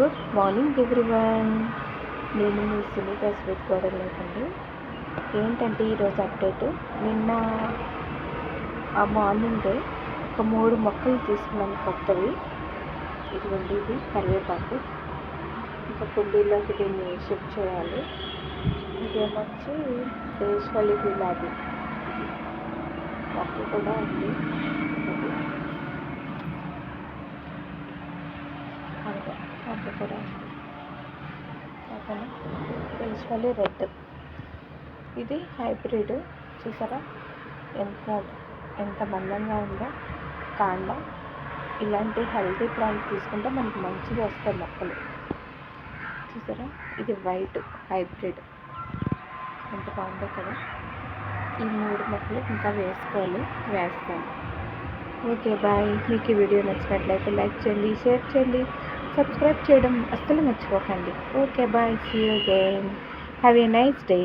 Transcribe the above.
Good morning everyone. నేను మీ Sunitha sweet గోడలేకండి ఏంటంటే ఈరోజు అప్డేట్? నిన్న ఆ మార్నింగ్ ఒక మూడు మొక్కలు తీసుకున్నాను కొత్తవి. ఇదిగోండి ఇది కరివేపాకు. ఇంకా కుండీలోకి దీన్ని షిఫ్ట్ చేయాలి. ఇదేమొచ్చి దేశవాళీ గులాబీ. మొక్క కూడా ఉంది ఇది. అదిగో మొక్క కూడా. ఓకేనా? దేశవాళీ రెడ్ ఇది హైబ్రిడ్ చూసారా? ఎంత ఎంత మందంగా ఉందో. కాండం. ఇలాంటి హెల్తీ ప్లాంట్ తీసుకుంటే మనకి మంచిగా వస్తాయి మొక్కలు. చూసారా? ఇది వైట్ హైబ్రిడ్ ఎంత బాగుందో కదా. ఈ మూడు మొక్కలు ఇంకా వేసుకోవాలి. వేస్తాను. ఓకే బాయ్ మీకు ఈ వీడియో నచ్చినట్లయితే లైక్ చేయండి షేర్ చేయండి. సబ్స్క్రైబ్ చేయడం అస్సలు మర్చిపోకండి. Okay bye. See you again have a nice day